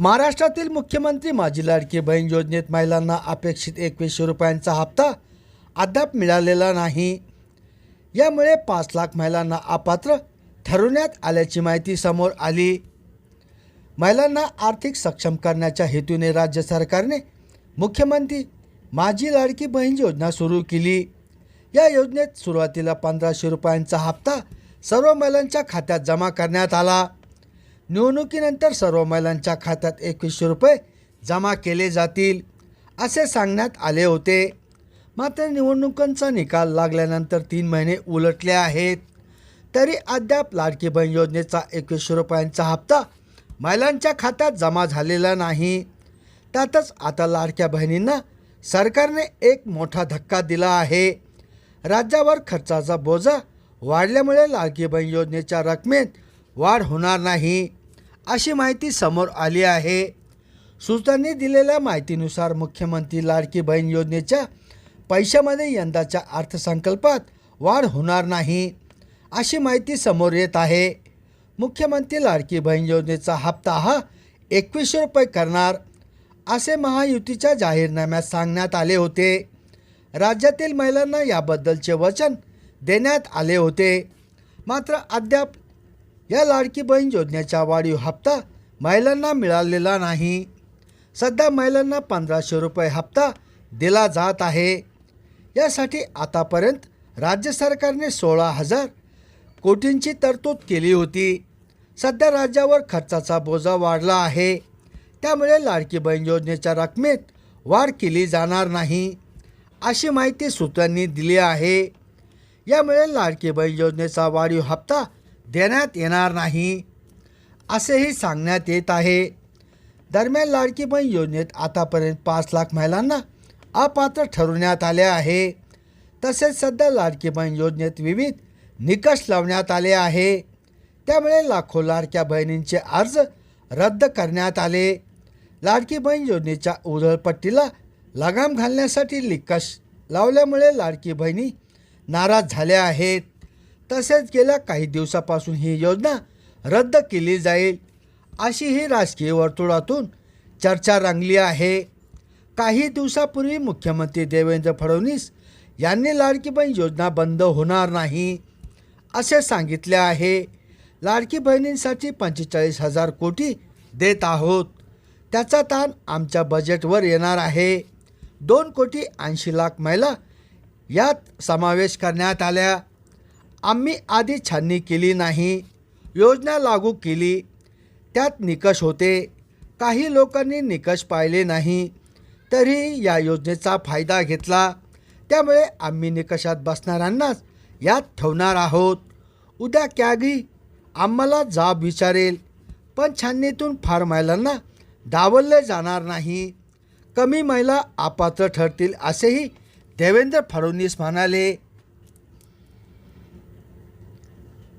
महाराष्ट्रातील मुख्यमंत्री माझी लाडकी बहीण योजनेत महिलांना अपेक्षित एकवीसशे रुपयांचा हप्ता अद्याप मिळालेला नाही. यामुळे पाच लाख महिलांना अपात्र ठरवण्यात आल्याची माहिती समोर आली. महिलांना आर्थिक सक्षम करण्याच्या हेतूने राज्य सरकारने मुख्यमंत्री माझी लाडकी बहीण योजना सुरू केली. या योजनेत सुरुवातीला पंधराशे रुपयांचा हप्ता सर्व महिलांच्या खात्यात जमा करण्यात आला. निवडणुकीनंतर सर्व महिलांच्या खात्यात एकवीसशे रुपये जमा केले जातील असे सांगण्यात आले होते. मात्र निवडणुकांचा निकाल लागल्यानंतर तीन महिने उलटले आहेत. तरी अद्याप लाडकी बहीण योजनेचा एकवीसशे रुपयांचा हप्ता महिलांच्या खात्यात जमा झालेला नाही. त्यातच आता लाडक्या बहिणींना सरकारने एक मोठा धक्का दिला आहे. राज्यावर खर्चाचा बोजा वाढल्यामुळे लाडकी बहीण योजनेच्या रकमेत वाढ होणार नाही. अशी माहिती समोर आली आहे. सूत्रांनी दिलेल्या माहितीनुसार मुख्यमंत्री लाडकी बहीण योजनेच्या पैशामध्ये यंदाच्या अर्थसंकल्पात वाढ होणार नाही अशी माहिती समोर येत आहे. मुख्यमंत्री लाडकी बहीण योजनेचा हप्ता हा एकवीसशे रुपये करणार असे महायुतीच्या जाहीरनाम्यात सांगण्यात आले होते. राज्यातील महिलांना याबद्दलचे वचन देण्यात आले होते. मात्र अद्याप या लाडकी बहीण योजनेचा वाढीव हप्ता महिलांना मिळालेला नाही. सध्या महिलांना पंधराशे रुपये हप्ता दिला जात आहे. यासाठी आतापर्यंत राज्य सरकारने सोळा हजार कोटींची तरतूद केली होती. सध्या राज्यावर खर्चाचा बोजा वाढला आहे. त्यामुळे लाडकी बहीण योजनेच्या रकमेत वाढ केली जाणार नाही अशी माहिती सूत्रांनी दिली आहे. यामुळे लाडकी बहीण योजनेचा वाढीव हप्ता देण्यात येणार नाही असेही सांगण्यात येत आहे. दरम्यान लाडकी बहीण योजनेत आतापर्यंत पाच लाख महिलांना अपात्र ठरवण्यात आले आहे. तसेच सध्या लाडकी बहीण योजनेत विविध निकष लावण्यात आले आहे. त्यामुळे लाखो लाडक्या बहिणींचे अर्ज रद्द करण्यात आले. लाडकी बहीण योजनेच्या उधळपट्टीला लगाम घालण्यासाठी निकष लावल्यामुळे लाडकी बहिणी नाराज झाल्या आहेत. तसेच गेल्या काही दिवसापासून ही योजना रद्द केली जाईल अशी ही राजकीय वर्तुळातून चर्चा रंगली आहे. काही दिवसापूर्वी मुख्यमंत्री देवेंद्र फडणवीस यांनी लाडकी बहीण योजना बंद होणार नाही असे सांगितले आहे. लाडकी बहिणींसाठी पंचेचाळीस हजार कोटी देत आहोत. त्याचा ताण आमच्या बजेटवर येणार आहे. दोन कोटी ऐंशी लाख महिला यात समावेश करण्यात आल्या. आम्ही आधी छाननी केली नाही योजना लागू केली त्यात निकष होते. काही लोकांनी निकष पाहिले नाही तरी या योजनेचा फायदा घेतला. त्यामुळे आम्ही निकषात बसणाऱ्यांनाच यात ठेवणार आहोत. उद्या कॅगी आम्हाला जाब विचारेल पण छाननीतून फार महिलांना डावलले जाणार नाही. कमी महिला अपात्र ठरतील असेही देवेंद्र फडणवीस म्हणाले.